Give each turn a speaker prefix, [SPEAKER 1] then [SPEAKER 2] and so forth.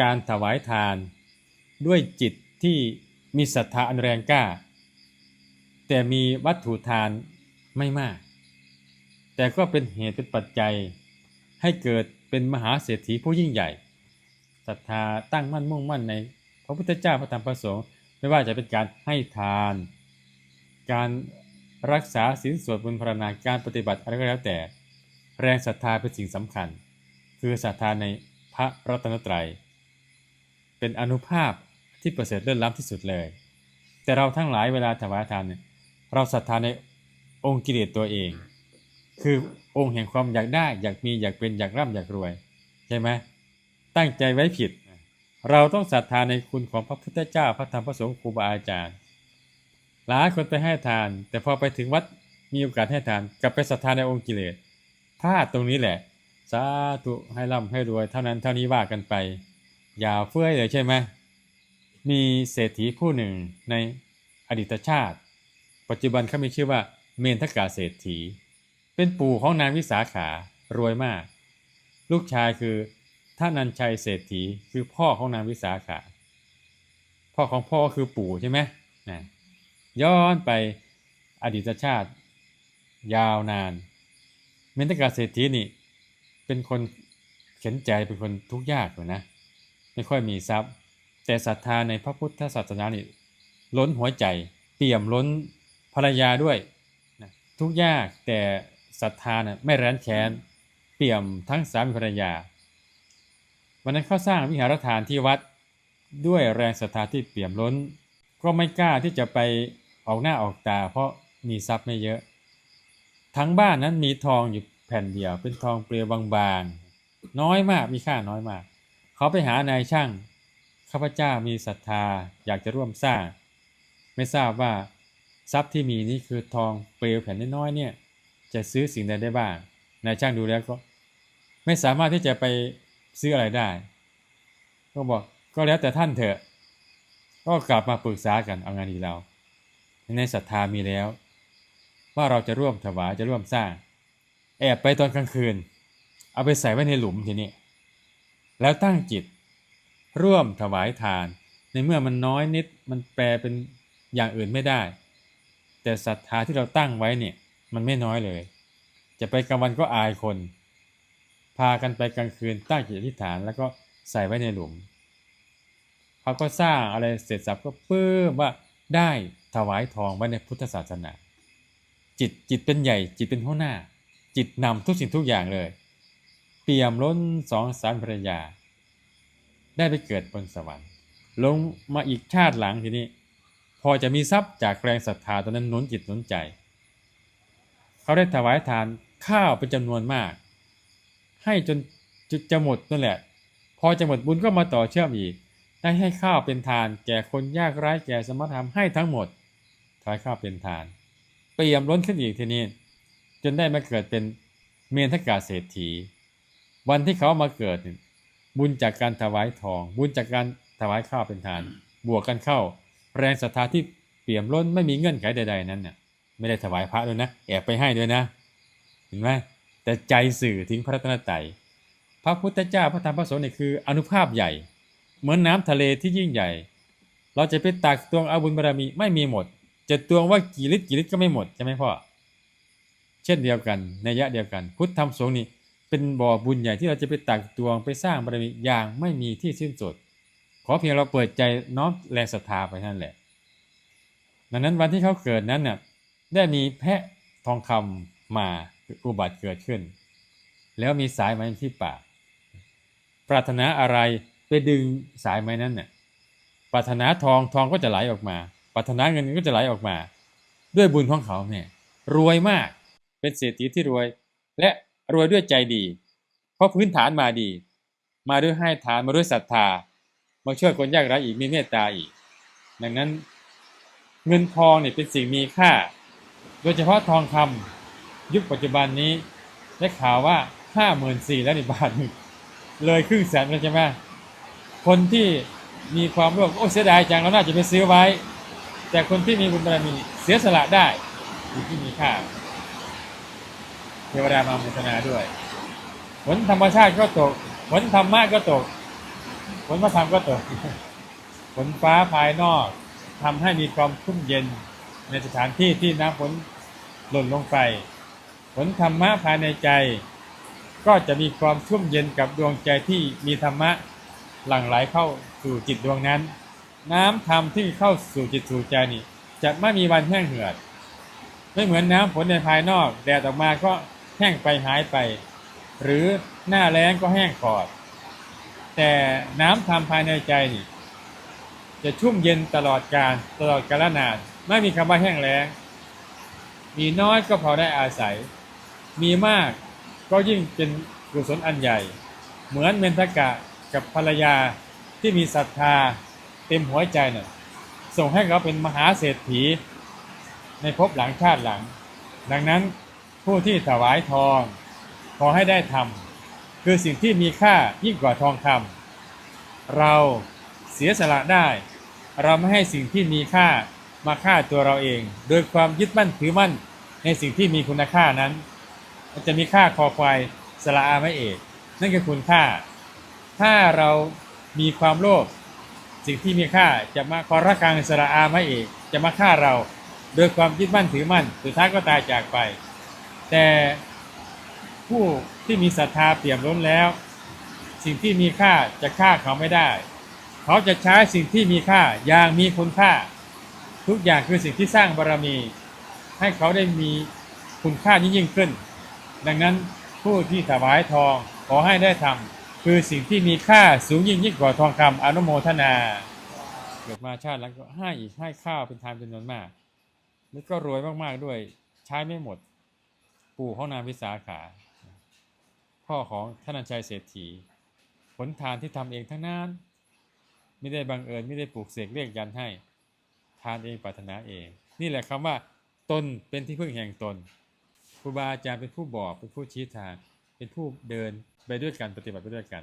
[SPEAKER 1] การถวายทาน ด้วยจิตที่มีศรัทธาอันแรงกล้า แต่มีวัตถุทานไม่มาก แต่ก็เป็นเหตุเป็นปัจจัย ให้เกิดเป็นมหาเศรษฐีผู้ยิ่งใหญ่ศรัทธาตั้งมั่นมุ่งมั่นในพระพุทธเจ้าพระธรรมพระสงฆ์ไม่ว่าจะเป็นการให้ทาน การรักษาศีลสวดบุญภาวนาการปฏิบัติอะไรก็แล้วแต่ แรงศรัทธาเป็นสิ่งสำคัญ คือศรัทธาในพระรัตนตรัย เป็นอนุภาพที่ประเสริฐเลิศล้ำที่สุดเลย แต่เราทั้งหลายเวลาถวายทานเนี่ยเราศรัทธาในองค์กิเลสตัวเอง คือองค์แห่งความอยากได้ อยากมีอยากเป็นอยากร่ำอยากรวยใช่ไหมตั้งใจไว้ผิด เราต้องศรัทธาในคุณของพระพุทธเจ้าพระธรรมพระสงฆ์ครูบาอาจารย์หลายคนไปให้ทาน แต่พอไปถึงวัดมีโอกาสให้ทานกลับไปศรัทธาในองค์กิเลสพลาดตรงนี้แหละ สาธุให้ร่ำให้รวยเท่านั้นเท่านี้ว่ากันไป อย่าเฟื่อยเลยใช่ไหม มีเศรษฐีผู้หนึ่งในอดีตชาติ ปัจจุบันเขามีชื่อว่าเมนทกาเศรษฐี เป็นปู่ของนางวิสาขารวยมาก ลูกชายคือท่านันชัยเศรษฐีคือพ่อของนางวิสาขา พ่อของพ่อคือปู่ใช่ไหมนะย้อนไปอดีตชาติ ยาวนาน เมนทกาเศรษฐีนี่เป็นคนเข็นใจเป็นคนทุกข์ยากเลยนะ ไม่ค่อยมีทรัพย์ แต่ศรัทธาในพระพุทธศาสนานี่ล้นหัวใจเปี่ยมล้นภรรยาด้วยนะทุกยากแต่ศรัทธาน่ะไม่แร้นแค้นเปี่ยมทั้งสามีภรรยา วันนั้นเขาสร้างวิหารทานที่วัดด้วยแรงศรัทธาที่เปี่ยมล้น ก็ไม่กล้าที่จะไปออกหน้าออกตา เพราะมีทรัพย์ไม่เยอะ ทั้งบ้านนั้นมีทองอยู่แผ่นเดียวเป็นทองเปลวบางๆน้อยมากมีค่าน้อยมาก เขาไปหานายช่าง ข้าพเจ้ามีศรัทธาอยากจะร่วมสร้าง ไม่ทราบว่าทรัพย์ที่มีนี้คือทองเปลวแผ่นน้อยๆเนี่ย จะซื้อสิ่งใดได้บ้าง นายช่างดูแล้วก็ ไม่สามารถที่จะไปซื้ออะไรได้ ก็บอกก็แล้วแต่ท่านเถอะ ก็กลับมาปรึกษากันเอางานดีเรา ในศรัทธามีแล้ว ว่าเราจะร่วมถวายจะร่วมสร้าง แอบไปตอนกลางคืน เอาไปใส่ไว้ในหลุมทีนี้ แล้วตั้งจิต ร่วมถวายทาน ในเมื่อมันน้อยนิดมันแปลเป็นอย่างอื่นไม่ได้ แต่ศรัทธาที่เราตั้งไว้เนี่ยมันไม่น้อยเลย จะไปกลางวันก็อายคน พากันไปกลางคืนตั้งจิตอธิษฐานแล้วก็ใส่ไว้ในหลุมเขาก็สร้างอะไรเสร็จสับก็ปื้มว่าได้ถวายทองไว้ในพุทธศาสนา จิตจิตเป็นใหญ่จิตเป็นหัวหน้า จิตนำทุกสิ่งทุกอย่างเลย เปี่ยมล้นสองสามภรรยา ได้ไปเกิดบนสวรรค์ ลงมาอีกชาติหลังทีนี้ พอจะมีทรัพย์จากแรงศรัทธาตอนนั้นหนุนจิตหนุนใจ เขาได้ถวายทานข้าวเป็นจำนวนมาก ให้จนจุดจะหมดนั่นแหละ พอจะหมดบุญก็มาต่อเชื่อมอีก ได้ให้ข้าวเป็นทาน แก่คนยากไร้แก่สมถรรมให้ทั้งหมดถวายข้าวเป็นทาน เปี่ยมล้นขึ้นอีกทีนี้ จนได้มาเกิดเป็นเมนทกาเศรษฐี วันที่เขามาเกิด บุญจากการถวายทอง บุญจากการถวายข้าวเป็นทาน บวกกันเข้า แรงศรัทธาที่เปี่ยมล้นไม่มีเงื่อนไขใด ๆ นั้นเนี่ยไม่ได้ถวายพระด้วยนะแอบไปให้ด้วยนะ เห็นไหมแต่ใจสื่อถึงพระรัตนตรัยพระพุทธเจ้าพระธรรมพระสงฆ์เนี่ยคืออนุภาพใหญ่ เหมือนน้ำทะเลที่ยิ่งใหญ่ เราจะไปตักตวงเอาบุญบารมีไม่มีหมด จะตวงว่ากี่ลิตรกี่ลิตรก็ไม่หมดใช่ไหมพ่อเช่นเดียวกันในยะเดียวกัน พุทธธรรมสงฆ์นี่ เป็นบ่อบุญใหญ่ที่เราจะไปตักตวงไปสร้างบารมีอย่างไม่มีที่สิ้นสุด ขอเพียงเราเปิดใจน้อมแรงศรัทธาไปนั่นแหละ ดังนั้นวันที่เขาเกิดนั้นน่ะได้มีแพะทองคำมาอุบัติเกิดขึ้น แล้วมีสายไม้ที่ปาก ปรารถนาอะไรไปดึงสายไม้นั้นน่ะปรารถนาทองทองก็จะไหลออกมา ปรารถนาเงินก็จะไหลออกมา ด้วยบุญของเขาเนี่ยรวยมากเป็นเศรษฐีที่รวยและ รวยด้วยใจดี เพราะพื้นฐานมาดี มาด้วยให้ทานมาด้วยศรัทธา มาช่วยคนยากไร้อีกมีเมตตาอีก ดังนั้นเงินทองเนี่ยเป็นสิ่งมีค่า โดยเฉพาะทองคำยุคปัจจุบันนี้ได้ข่าวว่าห้าหมื่นสี่แล้วในบาทหนึ่งเลยครึ่งแสนแล้วใช่ไหมคนที่มีความรู้โอ้เสียดายจังเราน่าจะไปซื้อไว้ แต่คนที่มีบุญบารมีเสียสละได้อยู่ที่มีค่า เทวดามาโมทนาด้วยผลธรรมชาติก็ตกผลธรรมะก็ตก ฝนพระธรรมก็ตก ฝนฟ้าภายนอกทำให้มีความชุ่มเย็นในสถานที่ที่น้ำฝนหล่นลงไป ผลธรรมะภายในใจ ก็จะมีความชุ่มเย็นกับดวงใจที่มีธรรมะหลั่งไหลเข้าสู่จิตดวงนั้น น้ำธรรมที่เข้าสู่จิตสู่ใจนี่ จะไม่มีวันแห้งเหือด ไม่เหมือนน้ำฝนในภายนอก แดดออกมาก็ แห้งไปหายไป หรือหน้าแล้งก็แห้งขอด แต่น้ำธรรมภายในใจนี่จะชุ่มเย็นตลอดกาลตลอดกาลนานไม่มีคำว่าแห้งแล้ง มีน้อยก็พอได้อาศัย มีมากก็ยิ่งเป็นกุศลอันใหญ่ เหมือนเมนทกะกับภรรยาที่มีศรัทธาเต็มหัวใจน่ะส่งให้เขาเป็นมหาเศรษฐีในภพหลังชาติหลัง ดังนั้น ผู้ที่ถวายทอง ขอให้ได้ทำคือสิ่งที่มีค่ายิ่งกว่าทองคำเราเสียสละได้ เราไม่ให้สิ่งที่มีค่ามาฆ่าตัวเราเอง โดยความยึดมั่นถือมั่นในสิ่งที่มีคุณค่านั้น มันจะมีค่าคอควายสละอาไม่เอกนั่นคือคุณค่า ถ้าเรามีความโลภสิ่งที่มีค่าจะมาคอระกังสระอาไม่เอกจะมาฆ่าเรา โดยความยึดมั่นถือมั่นสุดท้ายก็ตายจากไป แต่ผู้ที่มีศรัทธาเปี่ยมล้นแล้ว สิ่งที่มีค่าจะฆ่าเขาไม่ได้ เขาจะใช้สิ่งที่มีค่าอย่างมีคุณค่า ทุกอย่างคือสิ่งที่สร้างบารมี ให้เขาได้มีคุณค่ายิ่งยิ่งขึ้น ดังนั้นผู้ที่ถวายทองขอให้ได้ทำคือสิ่งที่มีค่าสูงยิ่งยิ่งกว่าทองคำอนุโมทนาเกิดมาชาติแล้วก็ให้อีกให้ข้าวเป็นทานจำนวนมาก แล้วก็รวยมากๆด้วย ใช้ไม่หมด ปู่ของนางวิสาขา พ่อของท่านัญชัยเศรษฐี ผลทานที่ทำเองทั้งนั้นไม่ได้บังเอิญไม่ได้ปลูกเสกเรียกยันให้ ทานเองปรารถนาเอง นี่แหละคำว่าตนเป็นที่พึ่งแห่งตนครูบาอาจารย์เป็นผู้บอกเป็นผู้ชี้ทาง เป็นผู้เดินไปด้วยกันปฏิบัติไปด้วยกัน